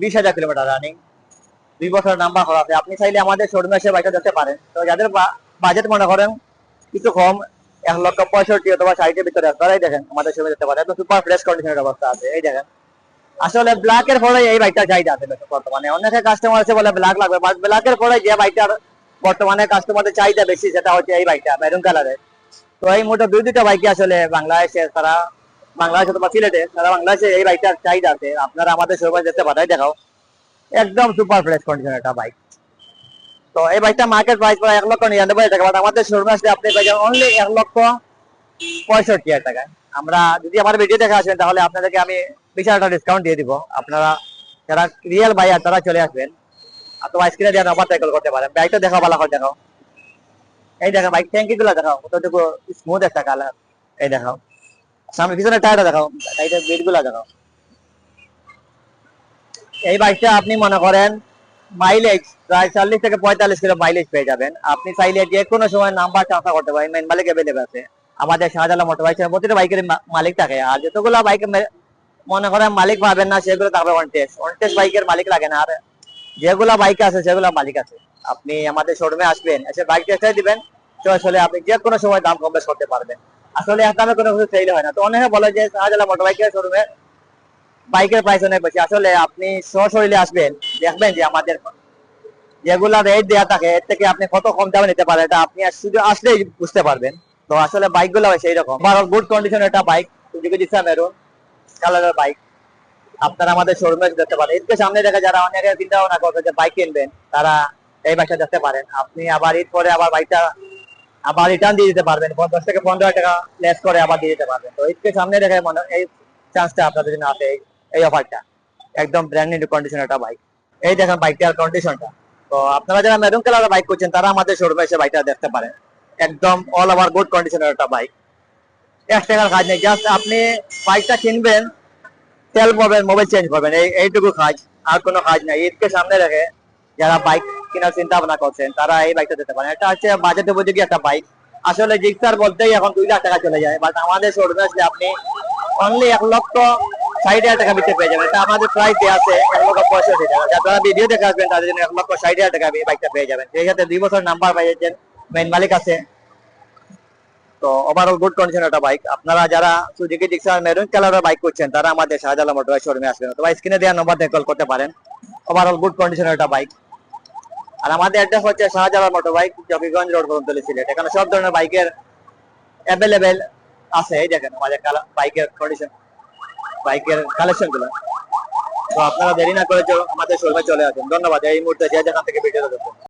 বিশ হাজার kilometre running দুই বছর নাম্বার করা আপনি চাইলে আমাদের শোরুমে এসে বাইকটা দেখতে পারেন। তো যাদের বাজেট মনে করেন কিছু কম এক লক্ষ পঁয়ষট্টি অথবা ষাটের ভিতরে আছে, তারাই দেখেন আমাদের শোরুমে দেখতে পারেন। সুপার ফ্রেশ কন্ডিশনের অবস্থা আছে। এই দেখেন। আসলে ব্ল্যাক এর পরে এই বাইকটা চাহিদা আছে বর্তমানে। অনেকে কাস্টমার আছে বলে ব্ল্যাক লাগবে বাট ব্ল্যাক এর পরে যে বাইকটার বর্তমানে কাস্টমারদের চাহিদা বেশি, সেটা হচ্ছে এই বাইকটা মেরুন কালারের তো এই মুহূর্তে দুই দুইটা বাইকে আসলে বাংলাদেশে তারা, বাংলাদেশে অথবা সিলেটে তারা বাংলাদেশে এই বাইকটার চাহিদা আছে। আপনারা আমাদের শোরুমে যেতে পারেন দেখাও একদম সুপার ফ্রেশ কন্ডিশন একটা বাইক তো এই বাইকটা মার্কেট প্রাইস প্রায় এক লক্ষ নিরানব্বই টাকা বাট আমাদের শোরুমে আসলে আপনি পাই অনলি এক লক্ষ পঁয়ষট্টি হাজার টাকায়। আমরা যদি আমার ভিডিও দেখে আসবেন তাহলে আপনাদেরকে আমি বিশাল একটা ডিসকাউন্ট দিয়ে দিব। আপনারা যারা রিয়েল বাইয়ার তারা চলে আসবেন। অথবা স্ক্রিনে দেওয়া নাম্বার কল করতে পারেন। বাইকটা দেখাও ভালো করে দেখাও এই দেখো বাইক ট্যাঙ্কি গুলো দেখাও। কতটুকু স্মুথ একটা কালার এই দেখাও। সামনে পিছনে টায়ারটা দেখাও। টাইটের বিটগুলা দেখাও। এই বাইকটা আপনি মনে করেন মাইলেজ প্রায় চল্লিশ থেকে পঁয়তাল্লিশ কিলো মাইলেজ পেয়ে যাবেন। আপনি চাইলে যে কোনো সময় নাম্বার ট্রান্সফার করতে পারেন। মেন মালিক অ্যাভেলেবেল আছে। আমাদের শাহজালাল মোটর বাইক প্রতিটা বাইকের মালিক থাকে। আর যতগুলো বাইক মনে করেন মালিক পাবেন না, সেগুলো থাকবে ওয়ান টেস্ট বাইকের মালিক লাগে না। আর যেগুলা বাইক আছে, সেগুলো মালিক আছে। আপনি আমাদের শোরুমে আসবেন, এসে বাইক টেস্টে দিবেন। চয়েস হলে আপনি যে কোনো সময় দাম কম বেশ করতে পারবেন। আসলে এক দামে কোনো কিছু সেল হয় না। তো অনেকে বলে যে শাহজালাল মোটর বাইকের শোরুমে বাইকের প্রাইস অনেক বেশি। আসলে আপনি সশরীরে আসবেন, দেখবেন যে আমাদের যেগুলা রেট দেওয়া থাকে, এর থেকে আপনি কত কম দামে নিতে পারেন, এটা আপনি শুধু আসলেই বুঝতে পারবেন। তো আসলে বাইকগুলো সেই রকম গুড কন্ডিশন একটা বাইক সুজুকি জিক্সার মেরুন কালারের বাইক আপনারা আমাদের শোরুমে দেখতে পারেন। ঈদকে সামনে রেখে যারা অনেকে চিন্তা ভাবনা করছে যে বাইক কিনবেন, তারা এই বাইকটা দেখতে পারেন। আপনি আবার ঈদ পরে আবার বাইকটা আবার রিটার্ন দিয়ে দিতে পারবেন। দশ থেকে পনেরো হাজার টাকা লেস করে আবার দিয়ে দিতে পারবেন। তো ঈদকে সামনে রেখে মনে এই চান্সটা আপনাদের জন্য আছে, এই অফারটা একদম ব্র্যান্ড নিউ কন্ডিশন একটা বাইক এই দেখেন বাইকটার কন্ডিশনটা তো আপনারা যারা মেরুন কালারের বাইক করছেন তারা আমাদের শোরুমে এসে বাইকটা দেখতে পারেন। একদম অল ওভার গুড কন্ডিশনের একটা বাইক এক টাকার কাজ নেই জাস্ট আপনি বাইকটা কিনবেন, তেল পাবেন মোবাইল চেঞ্জ করবেন এই, এইটুকু কাজ, আর কোনো কাজ নাই। ঈদকে সামনে রেখে যারা বাইক কেনার চিন্তা ভাবনা করছেন, তারা এই বাইকটা দিতে পারেন। এটা হচ্ছে বাজেট উপযোগী একটা বাইক আসলে জিক্সার বলতেই এখন দুই লাখ টাকা চলে যায় বাট আমাদের শোরুমে আসলে আপনি অনলি এক লক্ষ ষাট হাজার টাকা বিক্রি পেয়ে যাবেন। এটা আমাদের প্রাইস দেওয়া আছে এক লক্ষ পঁয়ষট্টি টাকা যারা ভিডিও দেখে আসবেন, তাদের জন্য এক লক্ষ ষাট হাজার টাকা বাইকটা পেয়ে যাবেন। সেই সাথে দুই বছর নাম্বার পেয়ে যাচ্ছেন। মেইন মালিক আছে। তো ওভারঅল গুড কন্ডিশন একটা বাইক আপনারা যারা সুজুকি ডিক্সার মেরুন কালারের বাইক করছেন, তারা আমাদের শাহজালাল মোটর শোরুমে আসবেন। অথবা স্ক্রিনে দেওয়া নম্বর দিয়ে কল করতে পারেন। ওভারঅল গুড কন্ডিশনের একটা বাইক আর আমাদের অ্যাড্রেস হচ্ছে Shahjalal motor bike Zakiganj road Kadamtali Sylhet এখানে সব ধরনের বাইকের অ্যাভেলেবেল আছে, এই দেখেন আমাদের বাইকের কন্ডিশন বাইকের কালেকশনগুলো। তো আপনারা দেরি না করে আমাদের শোরুমে চলে আসুন। ধন্যবাদ। এই মুহূর্তে যে যেখান থেকে ভিডিও দেখছেন।